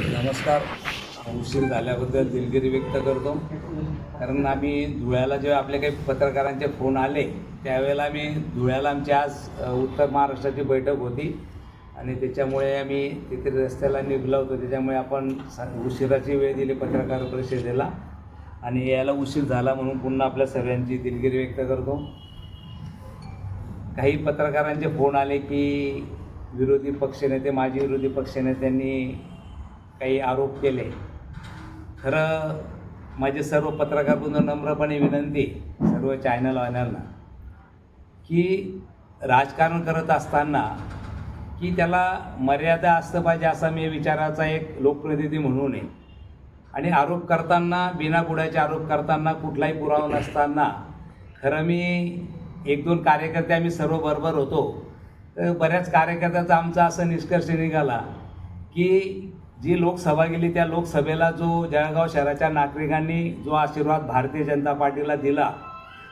नमस्कार. उशीर झाल्याबद्दल दिलगिरी व्यक्त करतो. कारण आम्ही धुळ्याला जेव्हा आपले काही पत्रकारांचे फोन आले त्यावेळेला आम्ही धुळ्याला आमची आज उत्तर महाराष्ट्राची बैठक होती. आणि त्याच्यामुळे आम्ही तिथे रस्त्याला निघलो होतो. त्याच्यामुळे आपण उशिराची वेळ दिली पत्रकार परिषदेला. आणि यायला उशीर झाला म्हणून पुन्हा आपल्या सगळ्यांची दिलगिरी व्यक्त करतो. काही पत्रकारांचे फोन आले की विरोधी पक्षनेते माजी विरोधी पक्षनेत्यांनी काही आरोप केले. खरं माझे सर्व पत्रकार बंधू नम्रपणे विनंती सर्व चॅनलवाल्यांना की राजकारण करत असताना की त्याला मर्यादा असतं पाहिजे असा मी विचाराचा एक लोकप्रतिनिधी म्हणून आहे. आणि आरोप करताना बिना बुडाचे आरोप करताना कुठलाही पुरावा नसताना खरं मी एक दोन कार्यकर्ते आम्ही सर्व बरोबर होतो. तर बऱ्याच कार्यकर्त्याचा आमचा असं निष्कर्ष निघाला की जी लोकसभा गेली त्या लोकसभेला जो जळगाव शहराच्या नागरिकांनी जो आशीर्वाद भारतीय जनता पार्टीला दिला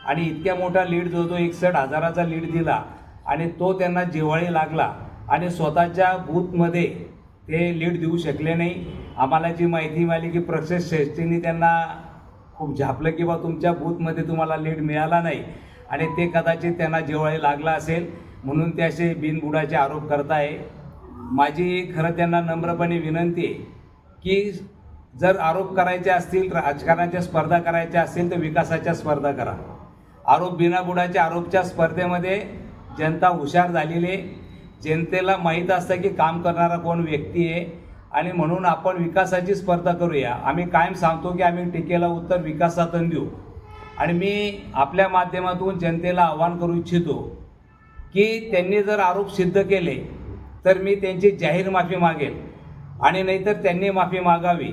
आणि इतक्या मोठा लीड जो जो एकसठ हजाराचा लीड दिला आणि तो त्यांना जिव्हाळी लागला आणि स्वतःच्या बूथमध्ये ते लीड देऊ शकले नाही आम्हाला जी माहिती मिळाली की प्रक्षेस श्रेष्ठींनी त्यांना खूप झापलं की बा तुमच्या बूथमध्ये तुम्हाला लीड मिळाला नाही आणि ते कदाचित त्यांना जिव्हाळी लागला असेल म्हणून ते असे बिनबुडाचे आरोप करताय. माझी खरं त्यांना नम्रपणे विनंती आहे की जर आरोप करायचे असतील राजकारणाच्या स्पर्धा करायच्या असतील तर विकासाच्या स्पर्धा करा. आरोप बिनाबुडाच्या आरोपच्या स्पर्धेमध्ये जनता हुशार झालेली आहे. जनतेला माहीत असतं की काम करणारा कोण व्यक्ती आहे. आणि म्हणून आपण विकासाची स्पर्धा करूया. आम्ही कायम सांगतो की आम्ही टीकेला उत्तर विकासातून देऊ. आणि मी आपल्या माध्यमातून जनतेला आवाहन करू इच्छितो की त्यांनी जर आरोप सिद्ध केले तर मी त्यांची जाहीर माफी मागेल आणि नाहीतर त्यांनी माफी मागावी.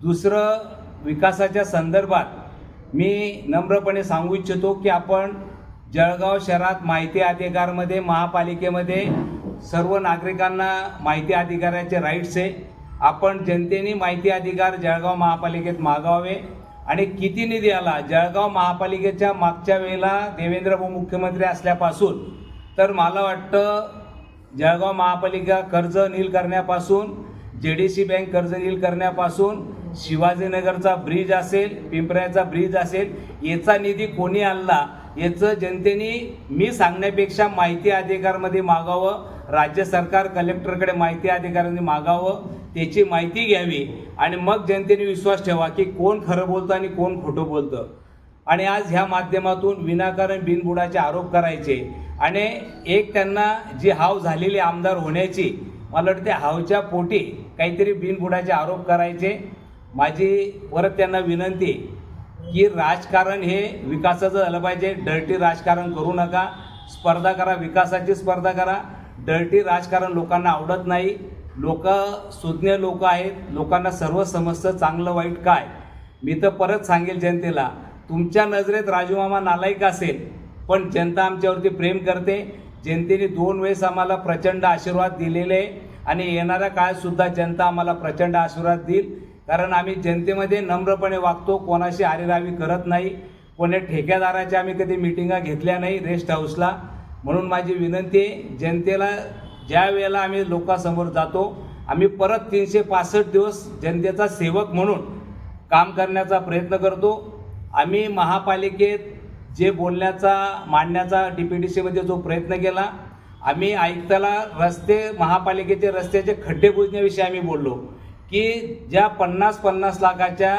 दुसरं विकासाच्या संदर्भात मी नम्रपणे सांगू इच्छितो की आपण जळगाव शहरात माहिती अधिकारमध्ये महापालिकेमध्ये सर्व नागरिकांना माहिती अधिकाराचे राईट्स आहे. आपण जनतेने माहिती अधिकार जळगाव महापालिकेत मागावे आणि किती निधी आला? जळगाव महापालिकेच्या मागच्या वेळेला देवेंद्र मुख्यमंत्री असल्यापासून तर मला वाटतं जळगाव महापालिका कर्ज नील करण्यापासून जे डी सी बँक कर्ज नील करण्यापासून शिवाजीनगरचा ब्रिज असेल पिंपऱ्याचा ब्रिज असेल याचा निधी कोणी आणला याचं जनतेने मी सांगण्यापेक्षा माहिती अधिकारमध्ये मागावं राज्य सरकार कलेक्टरकडे माहिती अधिकाऱ्यांनी मागावं त्याची माहिती घ्यावी. आणि मग जनतेने विश्वास ठेवा की कोण खरं बोलतं आणि कोण खोटं बोलतं. आणि आज ह्या माध्यमातून विनाकारण बिनबुडाचे आरोप करायचे. आणि एक त्यांना जी हाव झालेली आमदार होण्याची मला वाटते हावच्या पोटी काहीतरी बिनबुडाचे आरोप करायचे. माझी परत त्यांना विनंती की राजकारण हे विकासाचं झालं पाहिजे. डर्टी राजकारण करू नका. स्पर्धा करा. विकासाची स्पर्धा करा. डर्टी राजकारण लोकांना आवडत नाही. लोक सुज्ञ लोक आहेत. लोकांना सर्व समजतं चांगलं वाईट काय. मी तर परत सांगेल जनतेला तुमच्या नजरेत राजूमामा नालायक असेल पण जनता आमच्यावरती प्रेम करते. जनतेने दोन वेळेस आम्हाला प्रचंड आशीर्वाद दिलेले आहे. आणि येणाऱ्या काळातसुद्धा जनता आम्हाला प्रचंड आशीर्वाद देईल. कारण आम्ही जनतेमध्ये नम्रपणे वागतो. कोणाशी आरेरावी करत नाही. कोणी ठेकेदाराच्या आम्ही कधी मिटिंगा घेतल्या नाही रेस्ट हाऊसला. म्हणून माझी विनंती आहे जनतेला ज्या वेळेला आम्ही लोकांसमोर जातो आम्ही परत तीनशे पासष्ट दिवस जनतेचा सेवक म्हणून काम करण्याचा प्रयत्न करतो. आम्ही महापालिकेत जे बोलण्याचा मांडण्याचा डी पी डी सीमध्ये जो प्रयत्न केला आम्ही आयुक्ताला रस्ते महापालिकेचे रस्त्याचे खड्डे बुजण्याविषयी आम्ही बोललो की ज्या पन्नास पन्नास लाखाच्या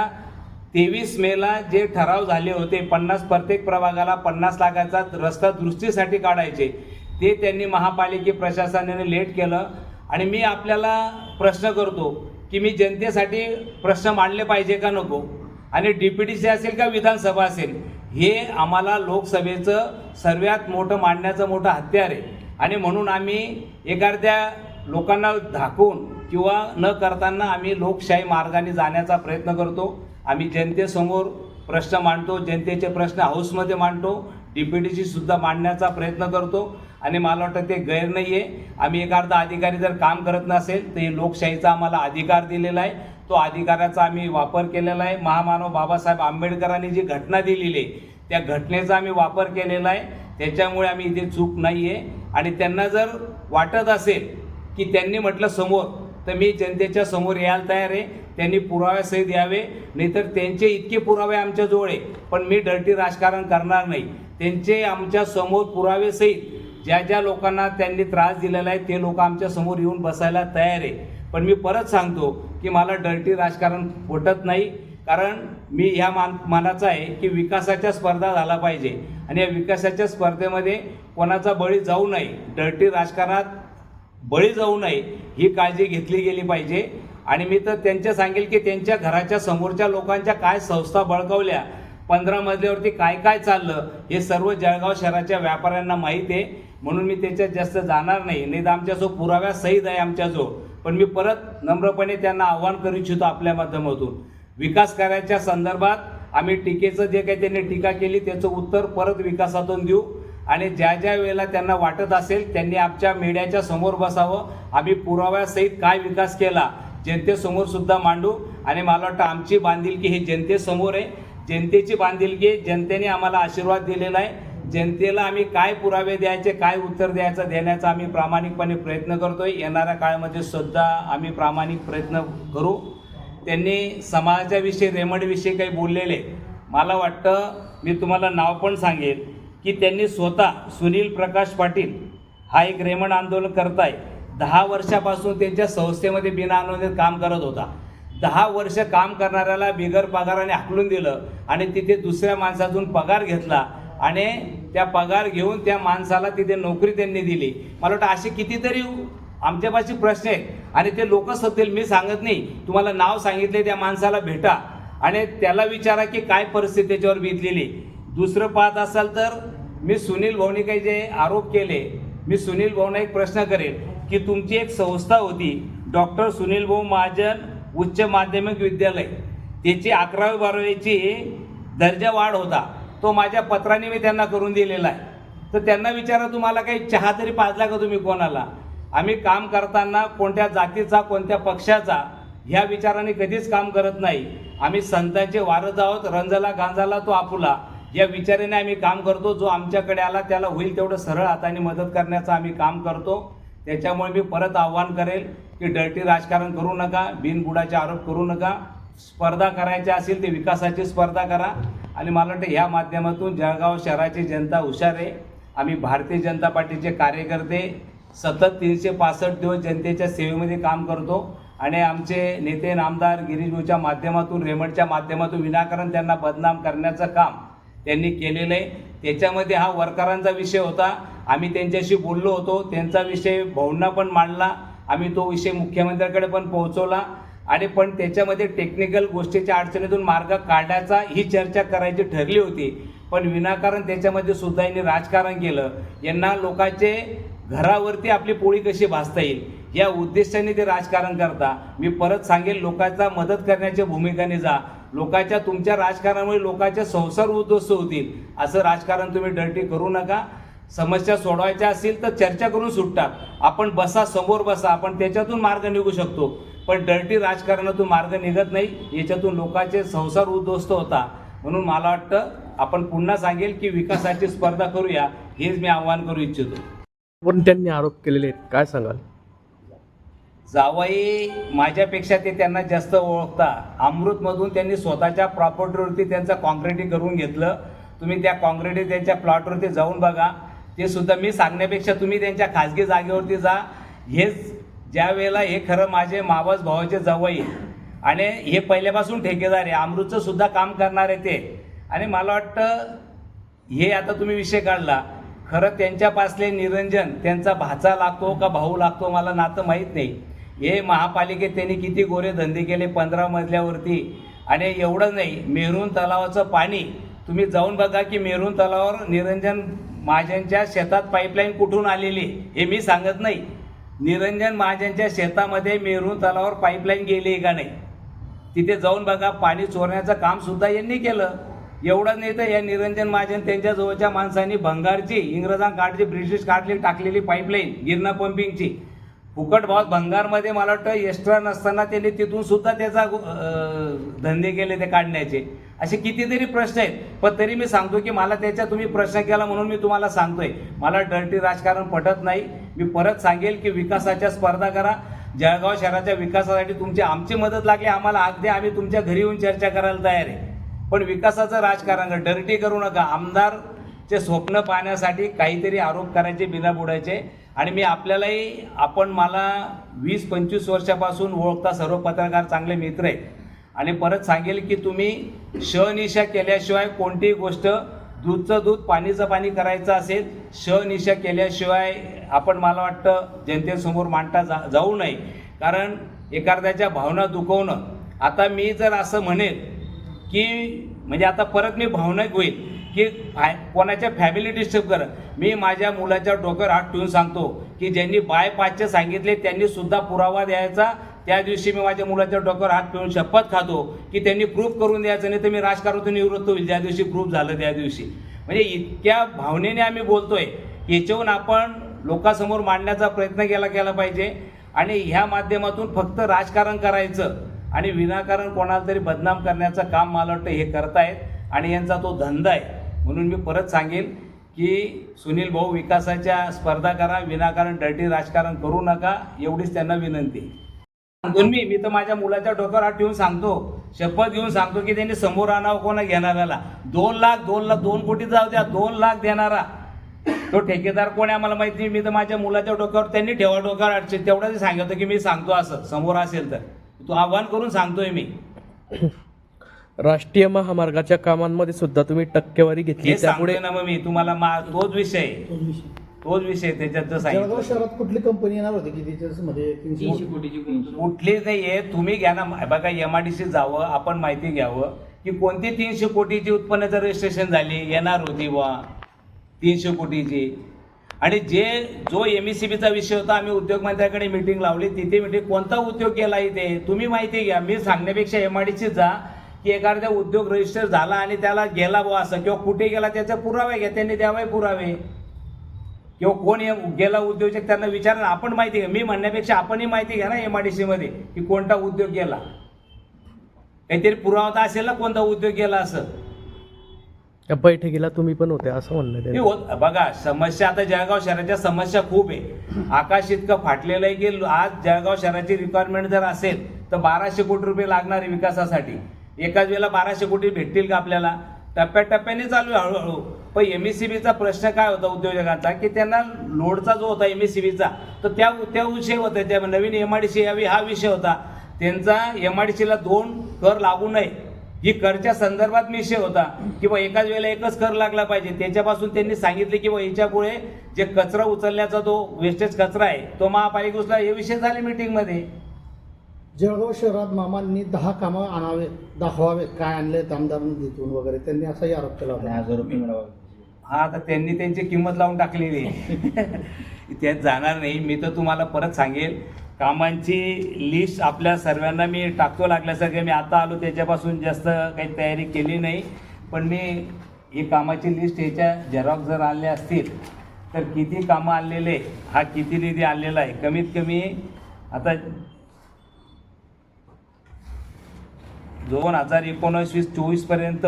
तेवीस मेला जे ठराव झाले होते पन्नास प्रत्येक प्रभागाला पन्नास लाखाचा रस्ता दुरुस्तीसाठी काढायचे ते त्यांनी महापालिके प्रशासनाने लेट केलं. आणि मी आपल्याला प्रश्न करतो की मी जनतेसाठी प्रश्न मांडले पाहिजे का नको? आणि डी पी डी सी असेल का विधानसभा असेल? हे आम्हाला लोकसभेचं सर्वात मोठं मांडण्याचं मोठं हत्यार आहे. आणि म्हणून आम्ही एखाद्या लोकांना झाकून किंवा न करताना आम्ही लोकशाही मार्गाने जाण्याचा प्रयत्न करतो. आम्ही जनतेसमोर प्रश्न मांडतो जनतेचे प्रश्न हाऊसमध्ये मांडतो डी पी सुद्धा मांडण्याचा प्रयत्न करतो. आणि मला वाटतं ते गैर नाही आहे आम्ही एखादा अधिकारी जर काम करत नसेल तर हे लोकशाहीचा आम्हाला अधिकार दिलेला आहे. तो अधिकाराचा आम्ही वापर केलेला आहे. महामानव बाबासाहेब आंबेडकरांनी जी घटना दिलेली आहे त्या घटनेचा आम्ही वापर केलेला आहे. त्याच्यामुळे आम्ही इथे चूक नाही आहे आणि त्यांना जर वाटत असेल की त्यांनी म्हटलं समोर तर मी जनतेच्या समोर यायला तयार आहे. त्यांनी पुराव्यासहित यावे. नाहीतर त्यांचे इतके पुरावे आमच्याजवळ आहे. पण मी डर्टी राजकारण करणार नाही. त्यांचे आमच्यासमोर पुरावेसहित ज्या ज्या लोकांना त्यांनी त्रास दिलेला आहे ते लोक आमच्यासमोर येऊन बसायला तयार आहे. पण मी परत सांगतो की मला डर्टी राजकारण पटत नाही. कारण मी ह्या मान मानाचा आहे की विकासाच्या स्पर्धा झाला पाहिजे. आणि या विकासाच्या स्पर्धेमध्ये कोणाचा बळी जाऊ नये. डर्टी राजकारणात बळी जाऊ नये ही काळजी घेतली गेली पाहिजे. आणि मी तर त्यांच्या सांगेल की त्यांच्या घराच्या समोरच्या लोकांच्या काय संस्था बळकवल्या. पंधरा मजल्यावरती काय काय चाललं हे सर्व जळगाव शहराच्या व्यापाऱ्यांना माहीत आहे. म्हणून मी त्याच्यात जास्त जाणार नाही. नाही तर आमच्याजवळ पुराव्या सहित आहे आमच्याजवळ. पण मी परत नम्रपणे त्यांना आव्हान करू इच्छितो आपल्या माध्यमातून. विकास करायच्या संदर्भात आम्ही टीकेचं जे काही त्यांनी टीका केली त्याचं उत्तर परत विकासातून देऊ. आणि ज्या ज्या वेळेला त्यांना वाटत असेल त्यांनी आमच्या मीडियाच्या समोर बसावं. आम्ही पुराव्यासहित काय विकास केला जनतेसमोर सुद्धा मांडू. आणि मला वाटतं आमची बांधिलकी ही जनतेसमोर आहे. जनतेची बांधिलकी जनतेने आम्हाला आशीर्वाद दिलेला आहे. जनतेला आम्ही काय पुरावे द्यायचे काय उत्तर द्यायचं देण्याचा आम्ही प्रामाणिकपणे प्रयत्न करतोय. येणाऱ्या काळामध्ये सुद्धा आम्ही प्रामाणिक प्रयत्न करू. त्यांनी समाजाविषयी रेमडविषयी काही बोललेले. मला वाटतं मी तुम्हाला नाव पण सांगेन की त्यांनी स्वतः सुनील प्रकाश पाटील हा एक रेमंड आंदोलन करताय. दहा वर्षापासून त्यांच्या संस्थेमध्ये बिना काम करत होता. दहा वर्ष काम करणाऱ्याला बिगर पगाराने हाकलून दिलं आणि तिथे दुसऱ्या माणसातून पगार घेतला. आणि त्या पगार घेऊन त्या माणसाला तिथे नोकरी त्यांनी दिली. मला वाटतं असे कितीतरी आमच्यापाशी प्रश्न आहेत. आणि ते लोक सतील मी सांगत नाही. तुम्हाला नाव सांगितले त्या माणसाला भेटा. आणि त्याला विचारा की काय परिस्थिती त्याच्यावर बितलेली. दुसरं पाहत असाल तर मी सुनील भाऊनी जे आरोप केले मी सुनील भाऊना एक प्रश्न करेल की तुमची एक संस्था होती डॉक्टर सुनील भाऊ महाजन उच्च माध्यमिक विद्यालय. त्याची अकरावी बारावीची दर्जा वाढ होता. तो माझ्या पत्राने मी त्यांना करून दिलेला आहे. तर त्यांना विचारा तुम्हाला काही चहा तरी पाजला का तुम्ही कोणाला? आम्ही काम करताना कोणत्या जातीचा कोणत्या पक्षाचा ह्या विचाराने कधीच काम करत नाही. आम्ही संतांचे वारस आहोत रंजला गांजाला तो आपुला. या विचाराने आम्ही काम करतो जो आमच्याकडे आला त्याला होईल तेवढं सरळ हाताने मदत करण्याचं आम्ही काम करतो. त्याच्यामुळे मी परत आव्हान करेल की डर्टी राजकारण करू नका बिनबुडाचे आरोप करू नका. स्पर्धा करायच्या असेल ते विकासाची स्पर्धा करा. आणि मला वाटतं ह्या माध्यमातून जळगाव शहराची जनता हुशार आहे. आम्ही भारतीय जनता पार्टीचे कार्यकर्ते सतत तीनशे पासष्ट दिवस जनतेच्या सेवेमध्ये काम करतो. आणि आमचे नेते नामदार गिरीशभाऊच्या माध्यमातून रेमंडच्या माध्यमातून विनाकारण त्यांना बदनाम करण्याचं काम त्यांनी केलेलं आहे. त्याच्यामध्ये हा वर्करांचा विषय होता. आम्ही त्यांच्याशी बोललो होतो. त्यांचा विषय भाऊंना पण मांडला. आम्ही तो विषय मुख्यमंत्र्याकडे पण पोहोचवला. आणि पण त्याच्यामध्ये टेक्निकल गोष्टीच्या अडचणीतून मार्ग काढण्याचा ही चर्चा करायची ठरली होती. पण विनाकारण त्याच्यामध्ये सुद्धा यांनी राजकारण केलं. यांना लोकांचे घरावरती आपली पोळी कशी भासता येईल? या उद्देशाने ते राजकारण करता. मी परत सांगेल लोकांचा मदत करण्याच्या भूमिकेने जा. लोकांच्या तुमच्या राजकारणामुळे लोकांचे संसार उद्ध्वस्त होतील. असं राजकारण तुम्ही डर्टी करू नका. समस्या सोडवायच्या असतील तर चर्चा करून सुटतात. आपण बसा समोर बसा. आपण त्याच्यातून मार्ग निघू शकतो. पण डर्टी राजकारणातून मार्ग निघत नाही. याच्यातून लोकांचे संसार उद्ध्वस्त होता. म्हणून मला वाटतं आपण पुन्हा सांगेल की विकासाची स्पर्धा करूया हेच मी आवाहन करू इच्छितो. पण त्यांनी आरोप केलेले आहेत. काय सांगाल? जावई माझ्यापेक्षा ते त्यांना जास्त ओळखता. अमृतमधून त्यांनी स्वतःच्या प्रॉपर्टीवरती त्यांचं कॉन्क्रिटी करून घेतलं. तुम्ही त्या कॉन्क्रिटी त्यांच्या प्लॉटवरती जाऊन बघा. ते सुद्धा मी सांगण्यापेक्षा तुम्ही त्यांच्या खाजगी जागेवरती जा. हेच ज्या वेळेला हे खरं माझे मावस भावाचे जवळ आणि हे पहिल्यापासून ठेकेदार आहे अमृतचं सुद्धा काम करणार आहे ते. आणि मला वाटतं हे आता तुम्ही विषय काढला. खरं त्यांच्यापासले निरंजन त्यांचा भाचा लागतो का भाऊ लागतो मला नातं माहीत नाही. हे महापालिकेत त्यांनी किती गोरे धंदे केले पंधरा मजल्यावरती. आणि एवढं नाही मेरून तलावाचं पाणी. तुम्ही जाऊन बघा की मेरून तलावावर निरंजन माझ्यांच्या शेतात पाईपलाईन कुठून आलेली हे मी सांगत नाही. निरंजन महाजनच्या शेतामध्ये मेरून तलावर पाईपलाईन गेली का नाही? तिथे जाऊन बघा पाणी चोरण्याचं कामसुद्धा यांनी केलं. एवढं नाही तर या निरंजन महाजन त्यांच्या जवळच्या माणसांनी भंगारची इंग्रजांकाठची ब्रिटिश काढली टाकलेली पाईपलाईन गिरणा पंपिंगची फुकट भावात भंगारमध्ये मला वाटतं एक्स्ट्रा नसताना त्यांनी तिथून सुद्धा त्याचा धंदे केले ते काढण्याचे. असे कितीतरी प्रश्न आहेत. पण तरी मी सांगतो की मला त्याच्या तुम्ही प्रश्न केला म्हणून मी तुम्हाला सांगतोय. मला डर्टी राजकारण पटत नाही. मी परत सांगेल की विकासाच्या स्पर्धा करा. जळगाव शहराच्या विकासासाठी तुमची आमची मदत लागली आम्हाला अगदी आम्ही तुमच्या घरी येऊन चर्चा करायला तयार आहे. पण विकासाचं राजकारण डर्टी करू नका. आमदारचे स्वप्न पाहण्यासाठी काहीतरी आरोप करायचे बिना बुडायचे आणि मी आपल्यालाही आपण मला वीस पंचवीस वर्षापासून ओळखता सर्व पत्रकार चांगले मित्र आहेत. आणि परत सांगेल की तुम्ही शनिशा केल्याशिवाय कोणतीही गोष्ट दूधचं दूध पाणीचं पाणी करायचं असेल शनिशा केल्याशिवाय आपण मला वाटतं जनतेसमोर मांडता जा जाऊ नये. कारण एखाद्याच्या भावना दुखवणं आता मी जर असं म्हणेल की म्हणजे आता परत मी भावनिक होईल की फाय कोणाच्या फॅमिली डिस्टर्ब कर मी माझ्या मुलाच्या डोक्यावर हात ठेवून सांगतो की ज्यांनी बाय पाचचे सांगितले त्यांनी सुद्धा पुरावा द्यायचा. त्या दिवशी मी माझ्या मुलाच्या डोक्यावर हात ठेवून शपथ खातो की त्यांनी प्रूफ करून द्यायचं नाही तर मी राजकारणातून निवृत्त होईल. ज्या दिवशी प्रूफ झालं त्या दिवशी. म्हणजे इतक्या भावनेने आम्ही बोलतोय. याच्याहून आपण लोकांसमोर मांडण्याचा प्रयत्न केला केला पाहिजे. आणि ह्या माध्यमातून फक्त राजकारण करायचं आणि विनाकारण कोणाला तरी बदनाम करण्याचं काम मला वाटतं हे करतायत. आणि यांचा तो धंदा आहे. म्हणून मी परत सांगेल की सुनील भाऊ विकासाच्या स्पर्धा करा विनाकारण डर्टी राजकारण करू नका एवढीच त्यांना विनंती. सांगून मी मी तर माझ्या मुलाच्या डोक्यावर हात ठेवून सांगतो शपथ घेऊन सांगतो की त्यांनी समोर आणावं कोणा घेणाऱ्याला. दोन लाख दोन लाख दोन कोटी जाऊ द्या दोन लाख देणारा. तो ठेकेदार कोण आहे मला माहिती मी तर माझ्या मुलाच्या डोक्यावर त्यांनी ठेवा डोक्यावर अडचे तेवढंच सांगितलं की मी सांगतो असं. समोर असेल तर. तू आव्हान करून सांगतोय मी. राष्ट्रीय महामार्गाच्या कामांमध्ये सुद्धा तुम्ही टक्केवारी घेतली. हे सांगतोय ना मग मी तुम्हाला मा तोच विषय. तोच विषय. त्याच्यात जर जळगाव सांगितलं शहरात कुठली कंपनी येणार होती की त्याच्यामध्ये तीनशे कुठली नाही आहे तुम्ही घ्या ना. बघा एम आय डी सी जावं आपण माहिती घ्यावं की कोणती तीनशे कोटीची उत्पन्नाचं रजिस्ट्रेशन झाली येणार होती बा तीनशे कोटीची. आणि जे जो एम ई सी बीचा विषय होता आम्ही उद्योगमंत्र्याकडे मिटिंग लावली. तिथे मिटिंग कोणता उद्योग केला इथे? तुम्ही माहिती घ्या. मी सांगण्यापेक्षा एम आय डी सी जा. की एखाद्या उद्योग रजिस्टर झाला आणि त्याला गेला बुवा असं किंवा कुठे गेला त्याचे पुरावे घ्या त्यांनी द्यावे पुरावे. किंवा कोण गेला उद्योजक त्यांना विचारा आपण माहिती घ्या. मी म्हणण्यापेक्षा आपणही माहिती घ्या ना एम आय डी सीमध्ये की कोणता उद्योग गेला. काहीतरी पुरावा तर असेल ना कोणता उद्योग गेला असं. या बैठकीला तुम्ही पण होते असं त्यांचं. होत बघा समस्या आता जळगाव शहराच्या समस्या खूप आहे. आकाश इतकं फाटलेलं आहे की आज जळगाव शहराची रिक्वायरमेंट जर असेल तर बाराशे कोटी रुपये लागणार आहे विकासासाठी. एकाच वेळेला बाराशे कोटी भेटतील का आपल्याला? टप्प्याटप्प्याने चालू आहे हळूहळू. पण एम एस सी बीचा प्रश्न काय होता उद्योजकांचा? की त्यांना लोडचा जो होता एम एस सी बीचा तर त्या त्या विषय होता. त्या नवीन एम आय डी सी यावी हा विषय होता. त्यांचा एम आय डी सीला दोन कर लागू नये. ही करच्या संदर्भात विषय होता. किंवा एकाच वेळेला एकच कर लागला पाहिजे. त्याच्यापासून त्यांनी सांगितले की बा याच्यापुढे जे कचरा उचलण्याचा जो वेस्टेज कचरा आहे तो महापालिकेला हे विषय झाले मीटिंगमध्ये जळगाव शहरात मामांनी दहा कामं आणावे दाखवावेत काय आणले आमदार निधीतून वगैरे. त्यांनी असाही आरोप केला होता. हा आता त्यांनी त्यांची किंमत लावून टाकलेली आहे. त्यात जाणार नाही. मी तर तुम्हाला परत सांगेल कामांची लिस्ट आपल्या सर्वांना मी टाकतो लागल्यासारखं. मी आता आलो त्याच्यापासून जास्त काही तयारी केली नाही. पण मी ही कामाची लिस्ट ह्याच्या झेरॉक्स जर आणले असतील तर किती कामं आणलेले हा किती निधी आणलेला आहे? कमीत कमी आता दोन हजार एकोणवीस वीस चोवीसपर्यंत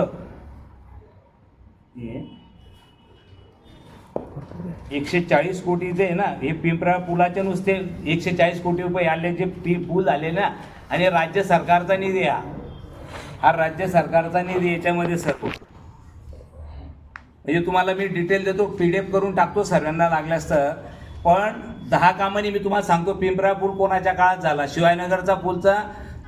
एकशे चाळीस कोटी जे आहे ना हे पिंपरा पुलाचे नुसते एकशे चाळीस कोटी रुपये आले जे पी पूल आले ना आणि राज्य सरकारचा निधी हा. हा राज्य सरकारचा निधी याच्यामध्ये सर्व म्हणजे तुम्हाला मी डिटेल देतो पी डी एफ करून टाकतो सर्वांना लागल्यास तर. पण दहा कामांनी मी तुम्हाला सांगतो पिंपरा पूल कोणाच्या काळात झाला? शिवायनगरचा पूलचा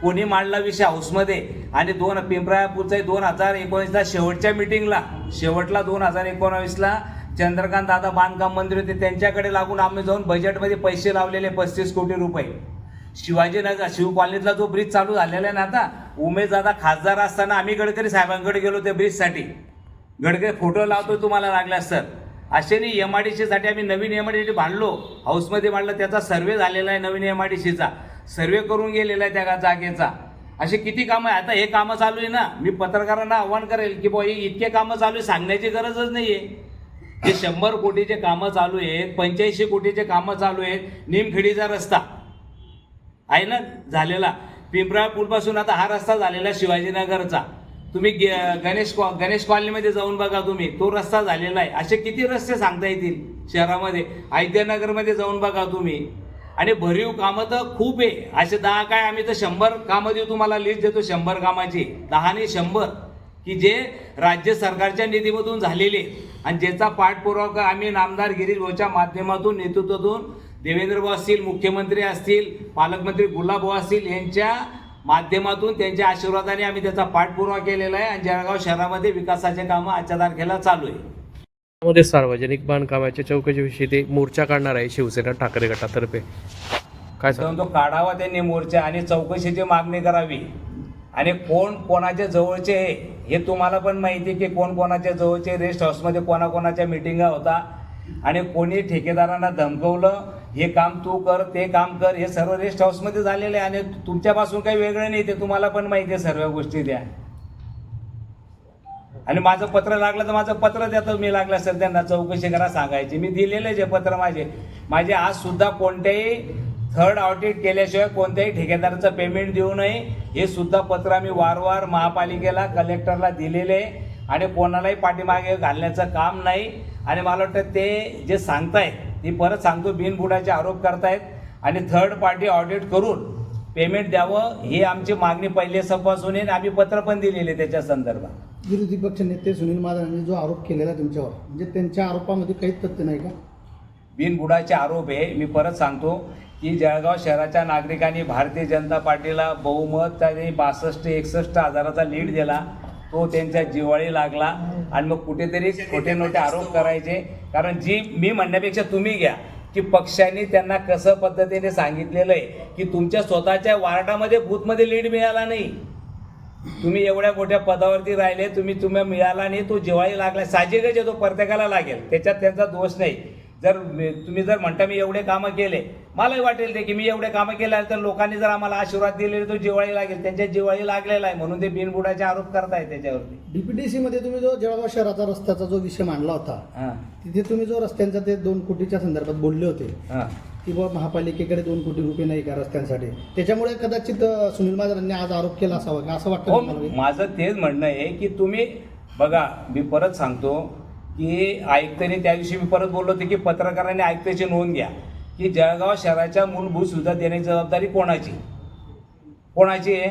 कोणी मांडला विषय हाऊसमध्ये? आणि दोन पिंपरा दोन हजार एकोणीसला शेवटच्या मिटिंगला शेवटला दोन हजार एकोणावीसला चंद्रकांत दादा बांधकाम मंदिर होते. त्यांच्याकडे लागून आम्ही जाऊन बजेटमध्ये पैसे लावलेले पस्तीस कोटी रुपये. शिवाजीनगर शिव कॉलनीतला जो ब्रिज चालू झालेला आहे ना आता उमेश दादा खासदार असताना आम्ही गडकरी साहेबांकडे गेलो त्या ब्रिजसाठी गडकरी फोटो लावतो तुम्हाला लागल्यास सर असे नाही एम आय डी सीसाठी आम्ही नवीन एम आय डी सी बांधलो हाऊसमध्ये बांधलं त्याचा सर्वे झालेला आहे नवीन एम आय डी सीचा सर्वे करून गेलेला आहे त्या जागेचा. असे किती कामं आहे आता हे कामं चालू आहे ना. मी पत्रकारांना आव्हान करेल की बुवा हे इतके कामं चालू आहे सांगण्याची गरजच नाही आहे जे शंभर कोटीचे कामं चालू आहेत पंच्याऐंशी कोटीचे कामं चालू आहेत निमखेडीचा रस्ता. आहे ना? झालेला. पिंपरा पूलपासून आता हा रस्ता झालेला शिवाजीनगरचा. तुम्ही गे- गणेश कॉ गणेश कॉलनीमध्ये जाऊन बघा तुम्ही. तो रस्ता झालेला आहे. असे किती रस्ते सांगता येतील शहरामध्ये? आयत्यानगरमध्ये जाऊन बघा तुम्ही. आणि भरीव कामं तर खूप आहे. असे दहा काय आम्ही तर शंभर कामं देऊ तुम्हाला लिस्ट देतो शंभर कामाची. दहाने शंभर की जे राज्य सरकारच्या निधीमधून झालेले आणि ज्याचा पाठपुरावा आम्ही नामदार गिरीश भाऊच्या माध्यमातून नेतृत्वातून देवेंद्र भाऊ असतील मुख्यमंत्री असतील पालकमंत्री गुलाबभाऊ असतील यांच्या माध्यमातून त्यांच्या आशीर्वादाने आम्ही त्याचा पाठपुरावा केलेला आहे. आणि जळगाव शहरामध्ये विकासाचे कामं आजच्या तारखेला चालू आहे. मध्ये सार्वजनिक बांधकामाच्या चौकशीविषयी ते मोर्चा काढणार आहे शिवसेना ठाकरे गटातर्फे. काय सांग? तो काढावा त्यांनी मोर्चा आणि चौकशीची मागणी करावी. आणि कोण कोणाच्या जवळचे आहे हे तुम्हाला पण माहिती आहे की कोण कोणाच्या जवळचे रेस्ट हाऊसमध्ये कोणाकोणाच्या मिटिंगा होता. आणि कोणी ठेकेदारांना धमकवलं हे काम तू कर ते काम कर हे सर्व रेस्ट हाऊसमध्ये झालेलं आहे. आणि तुमच्यापासून काही वेगळं नाही ते तुम्हाला पण माहिती आहे सर्व गोष्टी द्या आणि माझं पत्र लागलं तर माझं पत्र देतो. मी लागलं सर त्यांना चौकशी करा सांगायची. मी दिलेले जे पत्र माझे. माझे आज सुद्धा कोणत्याही थर्ड ऑडिट केल्याशिवाय कोणत्याही ठेकेदाराचं पेमेंट देऊ नये. हे सुद्धा पत्र आम्ही वारंवार महापालिकेला कलेक्टरला दिलेले. आहे आणि कोणालाही पाठीमागे घालण्याचं काम नाही. आणि मला वाटतं ते जे सांगतायत ते परत सांगतो बिनबुडाचे आरोप करतायत. आणि थर्ड पार्टी ऑडिट करून पेमेंट द्यावं ही आमची मागणी पहिले सपासून आहे. आणि आम्ही पत्र पण दिलेले त्याच्या संदर्भात. विरोधी पक्ष नेते सुनील महाजनांनी जो आरोप केलेला आहे तुमच्यावर म्हणजे त्यांच्या आरोपामध्ये काहीच तथ्य नाही का? बिनबुडाचे आरोप आहे. मी परत सांगतो की जळगाव शहराच्या नागरिकांनी भारतीय जनता पार्टीला बहुमत त्यांनी बासष्ट एकसष्ट हजाराचा लीड दिला. तो त्यांच्या जिवाळी लागला आणि मग कुठेतरी खोटे नोटे आरोप करायचे. कारण जी मी म्हणण्यापेक्षा तुम्ही घ्या की पक्षांनी त्यांना कसं पद्धतीने सांगितलेलं आहे की तुमच्या स्वतःच्या वार्डामध्ये बूथमध्ये लीड मिळाला नाही. तुम्ही एवढ्या मोठ्या पदावरती राहिले तुम्ही तुम्ही मिळाला नाही तो जिवाळी लागला साहजिकच तो प्रत्येकाला लागेल. त्याच्यात त्यांचा दोष नाही. जर तुम्ही जर म्हणता मी एवढे कामं केले मलाही वाटेल ते की मी एवढे कामं केले तर लोकांनी जर आम्हाला आशीर्वाद दिले तो जिवाळी लागेल. त्यांच्या जिवाळी लागलेला आहे म्हणून ते बिनबुडाचे आरोप करताय त्याच्यावरती. डीपीडीसी मध्ये तुम्ही जो जळगाव शहराचा रस्त्याचा जो विषय मांडला होता हां. तिथे तुम्ही जो रस्त्यांचा ते दोन कोटीच्या संदर्भात बोलले होते की बाबा महापालिकेकडे दोन कोटी रुपये नाही का रस्त्यांसाठी? त्याच्यामुळे कदाचित सुनील महाजनांनी आज आरोप केला असावा का? असं वाटतं हो? माझं तेच म्हणणं आहे की तुम्ही बघा मी परत सांगतो की आयुक्तांनी त्या दिवशी मी परत बोललो होते की पत्रकारांनी आयुक्ताची नोंद घ्या. की जळगाव शहराच्या मूलभूत सुविधा देण्याची जबाबदारी कोणाची? कोणाची आहे?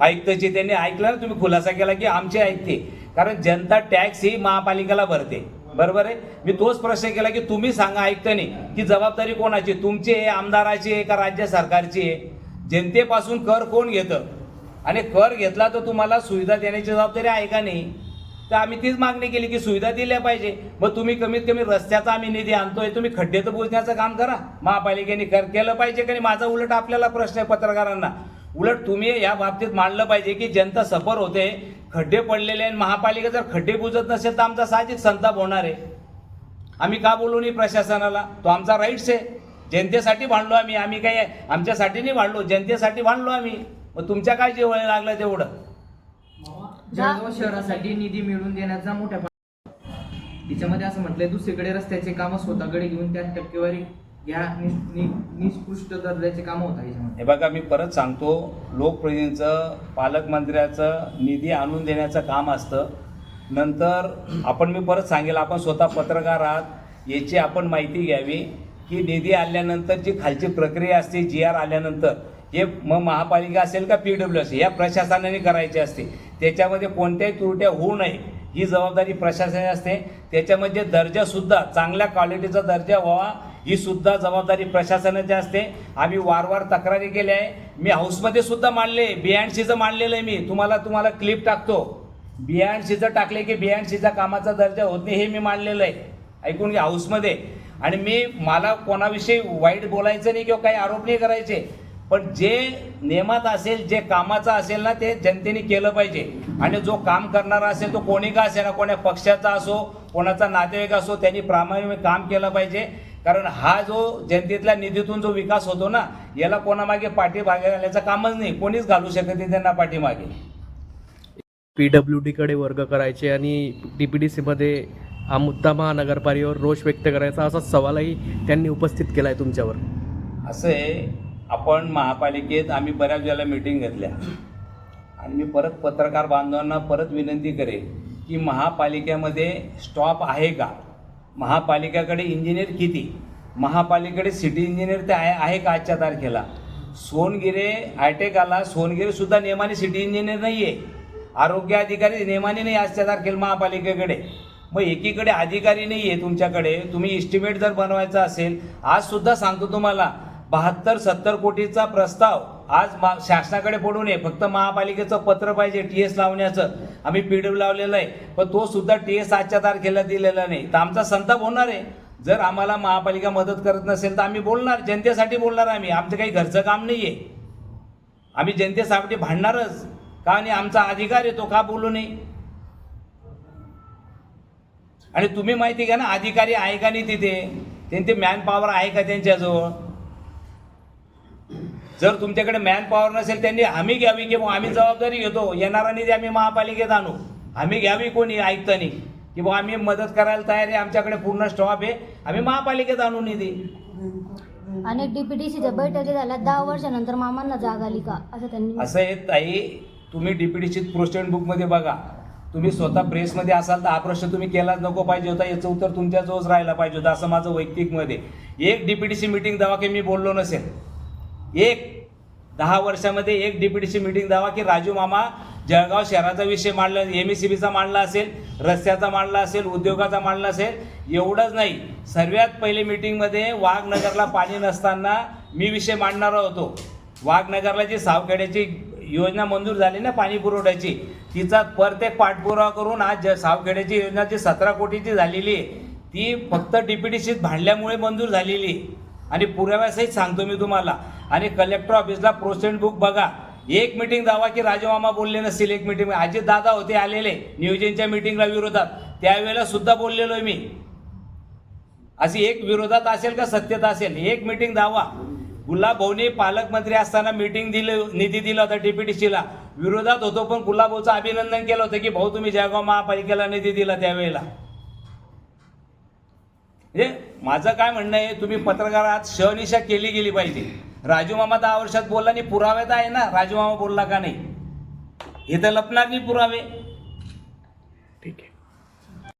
आयुक्ताची. त्यांनी ऐकलं ना तुम्ही खुलासा केला की आमचे ऐकते कारण जनता टॅक्स ही महापालिकेला भरते. बरोबर आहे? मी तोच प्रश्न केला की तुम्ही सांगा आयुक्तांनी की जबाबदारी कोणाची? तुमची आहे आमदाराची आहे का राज्य सरकारची आहे? जनतेपासून कर कोण घेतं? आणि कर घेतला तर तुम्हाला सुविधा देण्याची जबाबदारी आहे का नाही? तर आम्ही तीच मागणी केली की सुविधा दिल्या पाहिजे. मग तुम्ही कमीत कमी रस्त्याचा आम्ही निधी आणतोय तुम्ही खड्डे तर पोचण्याचं काम करा. महापालिकेने कर केलं पाहिजे का नाही? माझा उलट आपल्याला प्रश्न आहे पत्रकारांना. उलट तुम्ही या बाबतीत मांडलं पाहिजे की जनता सफर होते खड्डे पडलेले आणि महापालिका जर खड्डे बुजत नसेल तर आमचा साहजिक संताप होणार आहे. आम्ही का बोलू नाही प्रशासनाला? तो आमचा राईट्स आहे. जनतेसाठी भांडलो आम्ही. आम्ही काय आमच्यासाठी नाही भांडलो. जनतेसाठी भांडलो आम्ही. मग तुमच्या काय जेवळ लागलं तेवढं? जळगाव शहरासाठी निधी मिळवून देण्याचा मोठ्या तिच्यामध्ये असं म्हटलंय दुसरीकडे रस्त्याचे कामं स्वतःकडे घेऊन त्या टक्केवारी या नि- दर्जाचे काम होत आहे हे बघा मी परत सांगतो लोकप्रतिनिधींचं पालकमंत्र्याचं निधी आणून देण्याचं काम असतं. नंतर आपण मी परत सांगेल आपण स्वतः पत्रकार आहात याची आपण माहिती घ्यावी. की निधी आल्यानंतर जी खालची प्रक्रिया असते जी आर आल्यानंतर. हे मग महापालिका असेल का पी डब्ल्यू असेल या प्रशासनाने करायची असते. त्याच्यामध्ये कोणत्याही त्रुट्या होऊ नये ही जबाबदारी प्रशासनाची असते. त्याच्यामध्ये दर्जासुद्धा चांगल्या क्वालिटीचा दर्जा व्हावा ही सुद्धा जबाबदारी प्रशासनाची असते. आम्ही वारंवार तक्रारी केल्या आहे. मी हाऊसमध्ये सुद्धा मांडले बियाण सीचं मांडलेलं आहे मी. तुम्हाला तुम्हाला क्लिप टाकतो. बियाण सीचं टाकले की बियाण सीचा कामाचा दर्जा होत नाही हे मी मांडलेलं आहे. ऐकून घ्या हाऊसमध्ये. आणि मी मला कोणाविषयी वाईट बोलायचं नाही किंवा काही आरोप नाही करायचे. पण जे नियमात असेल जे कामाचं असेल ना ते जनतेने केलं पाहिजे. आणि जो काम करणारा असेल तो कोणी का असेल ना कोण्या पक्षाचा असो कोणाचा नातेवाईक असो त्यांनी प्रामाणिक काम केलं पाहिजे. कारण हा जो जनतेतल्या निधीतून जो विकास होतो ना याला कोणामागे पाठीमागे घालायचं कामच नाही. कोणीच घालू शकत नाही त्यांना पाठीमागे. पी डब्ल्यू डीकडे वर्ग करायचे आणि डी पी डी सीमध्ये हा मुद्दा महानगरपालिकेवर रोष व्यक्त करायचा असा सवालही त्यांनी उपस्थित केला आहे तुमच्यावर. असं आहे आपण महापालिकेत आम्ही बऱ्याच वेळेला मिटिंग घेतल्या. आणि मी परत पत्रकार बांधवांना परत विनंती करेन की महापालिकेमध्ये स्टॉप आहे का? महापालिकेकडे इंजिनियर किती? महापालिकेकडे सिटी इंजिनियर ते आहे आहे का आजच्या तारखेला? सोनगिरे हायटेक आला सोनगिरेसुद्धा नेमाने सिटी इंजिनियर नाही आहे आरोग्य अधिकारी नेमाने नाही आजच्या तारखेला महापालिकेकडे. मग एकीकडे अधिकारी नाही आहे तुमच्याकडे. तुम्ही इस्टिमेट जर बनवायचा असेल आजसुद्धा सांगतो तुम्हाला बहात्तर सत्तर कोटीचा प्रस्ताव आज मा शासनाकडे पडू नये फक्त महापालिकेचं पत्र पाहिजे टी एस लावण्याचं. आम्ही पी डब्ल्यू लावलेलं आहे. पण तो सुद्धा टी एस आजच्या तारखेला दिलेला नाही. तर आमचा संताप होणार आहे. जर आम्हाला महापालिका मदत करत नसेल तर आम्ही बोलणार. जनतेसाठी बोलणार आम्ही. आमचं काही घरचं काम नाही आहे आम्ही जनतेसाठी भांडणारच. का आणि आमचा अधिकार आहे तो का बोलू नये? आणि तुम्ही माहिती घ्या ना अधिकारी आहे का नाही तिथे? त्यांचे मॅन पॉवर आहे का त्यांच्याजवळ? जर तुमच्याकडे मॅन पॉवर नसेल त्यांनी हमी घ्यावी की बुवा आम्ही जबाबदारी घेतो? येणारा निधी आम्ही महापालिकेत आणू. हमी घ्यावी कोणी? ऐकतानी की बुवा आम्ही मदत करायला तयार आहे आमच्याकडे पूर्ण स्टॉप आहे आम्ही महापालिकेत आणू निधी. अनेक डीपीडीसीच्या बैठकी झाल्या दहा वर्षानंतर मामांना जाग आली का? असं त्यांनी असं आहे ताई तुम्ही डीपीडीची प्रोस्टेंट बुकमध्ये बघा. तुम्ही स्वतः प्रेसमध्ये असाल तर हा प्रश्न तुम्ही केलाच नको पाहिजे होता. याचं उत्तर तुमच्याजवळच राहायला पाहिजे होतं असं माझं वैयक्तिकमध्ये एक डीपीडीसी मीटिंग दावा की मी बोललो नसेल. एक दहा वर्षामध्ये एक डीपीडीसी मीटिंग दावा की राजू मामा जळगाव शहराचा विषय मांडला एम ई सी बीचा मांडला असेल रस्त्याचा मांडला असेल उद्योगाचा मांडला असेल एवढंच नाही. सर्वात पहिले मीटिंगमध्ये वाघनगरला पाणी नसताना मी विषय मांडणार होतो. वाघनगरला जी सावखेड्याची योजना मंजूर झाली ना पाणी पुरवठ्याची तिचा प्रत्येक पाठपुरावा करून आज ज सावखेड्याची योजना जी सतरा कोटीची झालेली आहे ती फक्त डीपीडीसीत भांडल्यामुळे मंजूर झालेली आहे. आणि पुराव्यासहित सांगतो मी तुम्हाला. आणि कलेक्टर ऑफिसला प्रोसेंट बुक बघा. एक मिटिंग दावा की राजमामा बोलले नसतील एक मिटिंग अजित दादा होते आलेले. नियोजनच्या मिटिंगला विरोधात. त्यावेळेला सुद्धा बोललेलो आहे मी. अशी एक विरोधात असेल का सत्यता असेल? एक मिटिंग दावा गुलाबभाऊने पालकमंत्री असताना मिटिंग दिली निधी दिला होता डीपीटीसीला विरोधात होतो पण गुलाबभाऊचं अभिनंदन केलं होतं की भाऊ तुम्ही जळगाव महापालिकेला निधी दिला त्यावेळेला. म्हणजे माझं काय म्हणणं आहे तुम्ही पत्रकारात शहनिशा केली गेली पाहिजे. राजू मामा दहा वर्षात बोलला नाही पुरावे तर आहे ना राजू मामा बोलला का नाही? हे तर लपणार नाही पुरावे. ठीक आहे.